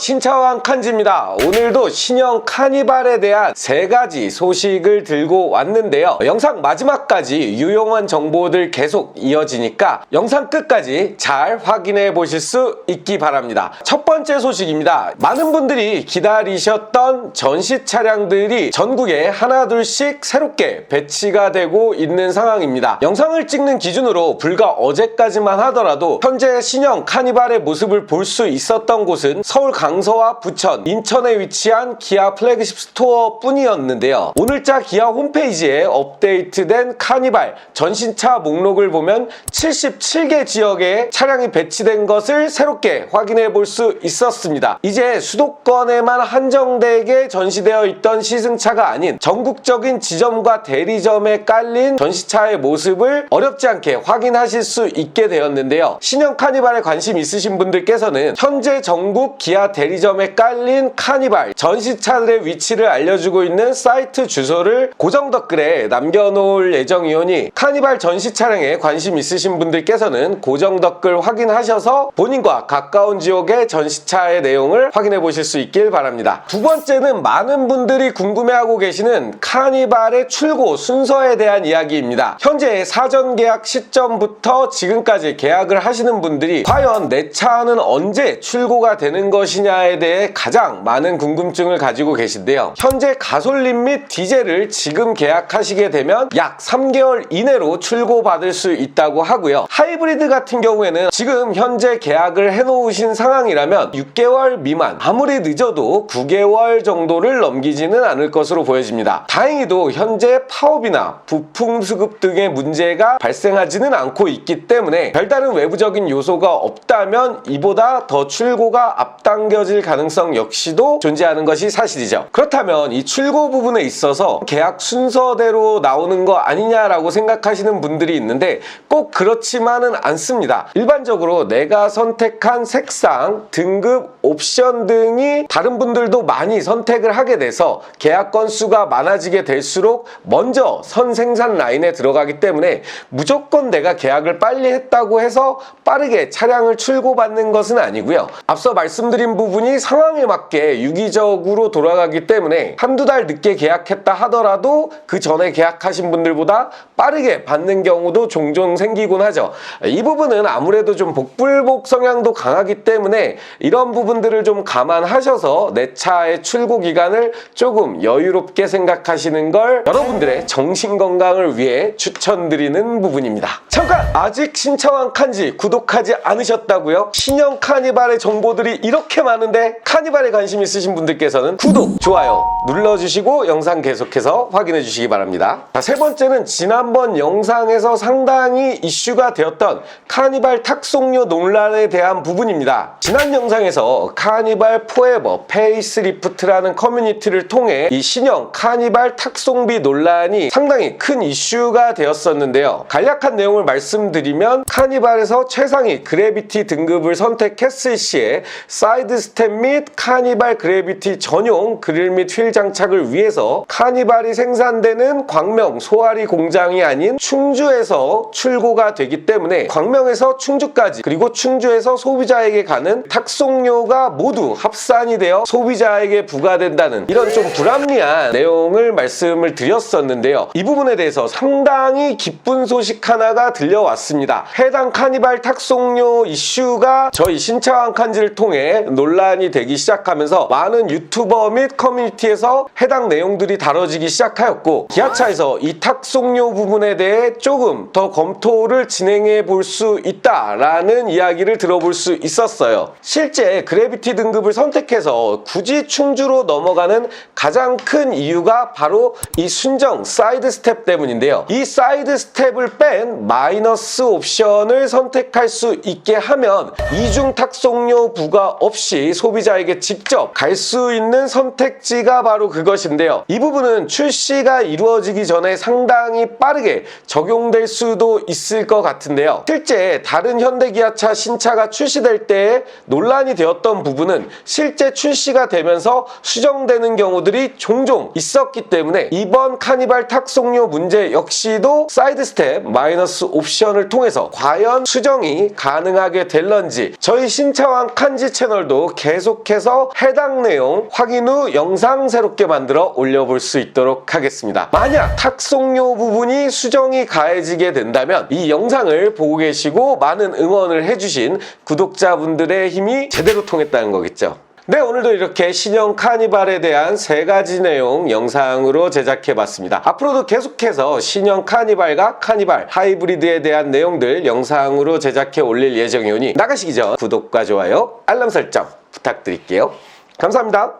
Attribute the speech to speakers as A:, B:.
A: 신차왕 칸지입니다. 오늘도 신형 카니발에 대한 세 가지 소식을 들고 왔는데요. 영상 마지막까지 유용한 정보들 계속 이어지니까 영상 끝까지 잘 확인해 보실 수 있기 바랍니다. 첫 번째 소식입니다. 많은 분들이 기다리셨던 전시 차량들이 전국에 하나둘씩 새롭게 배치가 되고 있는 상황입니다. 영상을 찍는 기준으로 불과 어제까지만 하더라도 현재 신형 카니발의 모습을 볼 수 있었던 곳은 서울 강 서와 부천, 인천에 위치한 기아 플래그십 스토어 뿐이었는데요. 오늘자 기아 홈페이지에 업데이트된 카니발 전신차 목록을 보면 77개 지역에 차량이 배치된 것을 새롭게 확인해 볼 수 있었습니다. 이제 수도권에만 한정되게 전시되어 있던 시승차가 아닌 전국적인 지점과 대리점에 깔린 전시차의 모습을 어렵지 않게 확인하실 수 있게 되었는데요. 신형 카니발에 관심 있으신 분들께서는 현재 전국 기아 대리점에 깔린 카니발 전시차들의 위치를 알려주고 있는 사이트 주소를 고정 댓글에 남겨놓을 예정이오니 카니발 전시 차량에 관심 있으신 분들께서는 고정 댓글 확인하셔서 본인과 가까운 지역의 전시차의 내용을 확인해 보실 수 있길 바랍니다. 두 번째는 많은 분들이 궁금해하고 계시는 카니발의 출고 순서에 대한 이야기입니다. 현재 사전 계약 시점부터 지금까지 계약을 하시는 분들이 과연 내 차는 언제 출고가 되는 것이냐 에 대해 가장 많은 궁금증을 가지고 계신데요. 현재 가솔린 및 디젤을 지금 계약하시게 되면 약 3개월 이내로 출고받을 수 있다고 하고요. 하이브리드 같은 경우에는 지금 현재 계약을 해놓으신 상황이라면 6개월 미만 아무리 늦어도 9개월 정도를 넘기지는 않을 것으로 보여집니다. 다행히도 현재 파업이나 부품 수급 등의 문제가 발생하지는 않고 있기 때문에 별다른 외부적인 요소가 없다면 이보다 더 출고가 앞당겨 질 가능성 역시도 존재하는 것이 사실이죠. 그렇다면 이 출고 부분에 있어서 계약 순서대로 나오는 거 아니냐라고 생각하시는 분들이 있는데 꼭 그렇지만은 않습니다. 일반적으로 내가 선택한 색상, 등급, 옵션 등이 다른 분들도 많이 선택을 하게 돼서 계약 건수가 많아지게 될수록 먼저 선 생산 라인에 들어가기 때문에 무조건 내가 계약을 빨리 했다고 해서 빠르게 차량을 출고받는 것은 아니고요. 앞서 말씀드린 부분 이 상황에 맞게 유기적으로 돌아가기 때문에 한두 달 늦게 계약했다 하더라도 그 전에 계약하신 분들보다 빠르게 받는 경우도 종종 생기곤 하죠. 이 부분은 아무래도 좀 복불복 성향도 강하기 때문에 이런 부분들을 좀 감안하셔서 내 차의 출고 기간을 조금 여유롭게 생각하시는 걸 여러분들의 정신 건강을 위해 추천드리는 부분입니다. 잠깐 아직 신청한 칸지 구독하지 않으셨다고요? 신형 카니발의 정보들이 이렇게 많은 데 카니발에 관심 있으신 분들께서는 구독, 좋아요 눌러주시고 영상 계속해서 확인해 주시기 바랍니다. 자, 세 번째는 지난번 영상에서 상당히 이슈가 되었던 카니발 탁송료 논란에 대한 부분입니다. 지난 영상에서 카니발 포에버 페이스리프트라는 커뮤니티를 통해 이 신형 카니발 탁송비 논란이 상당히 큰 이슈가 되었었는데요. 간략한 내용을 말씀드리면 카니발에서 최상위 그래비티 등급을 선택했을 시에 사이드 스텝 및 카니발 그래비티 전용 그릴 및 휠 장착을 위해서 카니발이 생산되는 광명 소아리 공장이 아닌 충주에서 출고가 되기 때문에 광명에서 충주까지 그리고 충주에서 소비자에게 가는 탁송료가 모두 합산이 되어 소비자에게 부과된다는 이런 좀 불합리한 내용을 말씀을 드렸었는데요. 이 부분에 대해서 상당히 기쁜 소식 하나가 들려왔습니다. 해당 카니발 탁송료 이슈가 저희 신차왕 칸지를 통해 논란 이 되기 시작하면서 많은 유튜버 및 커뮤니티에서 해당 내용들이 다뤄지기 시작하였고 기아차에서 이 탁송료 부분에 대해 조금 더 검토를 진행해 볼 수 있다라는 이야기를 들어볼 수 있었어요. 실제 그래비티 등급을 선택해서 굳이 충주로 넘어가는 가장 큰 이유가 바로 이 순정 사이드 스텝 때문인데요. 이 사이드 스텝을 뺀 마이너스 옵션을 선택할 수 있게 하면 이중 탁송료 부과 없이 소비자에게 직접 갈 수 있는 선택지가 바로 그것인데요. 이 부분은 출시가 이루어지기 전에 상당히 빠르게 적용될 수도 있을 것 같은데요. 실제 다른 현대기아차 신차가 출시될 때 논란이 되었던 부분은 실제 출시가 되면서 수정되는 경우들이 종종 있었기 때문에 이번 카니발 탁송료 문제 역시도 사이드 스텝 마이너스 옵션을 통해서 과연 수정이 가능하게 될런지 저희 신차왕 칸지 채널 계속해서 해당 내용 확인 후 영상 새롭게 만들어 올려볼 수 있도록 하겠습니다. 만약 탁송료 부분이 수정이 가해지게 된다면 이 영상을 보고 계시고 많은 응원을 해주신 구독자분들의 힘이 제대로 통했다는 거겠죠. 네, 오늘도 이렇게 신형 카니발에 대한 세 가지 내용 영상으로 제작해 봤습니다. 앞으로도 계속해서 신형 카니발과 카니발 하이브리드에 대한 내용들 영상으로 제작해 올릴 예정이오니 나가시기 전 구독과 좋아요, 알람 설정 부탁드릴게요. 감사합니다.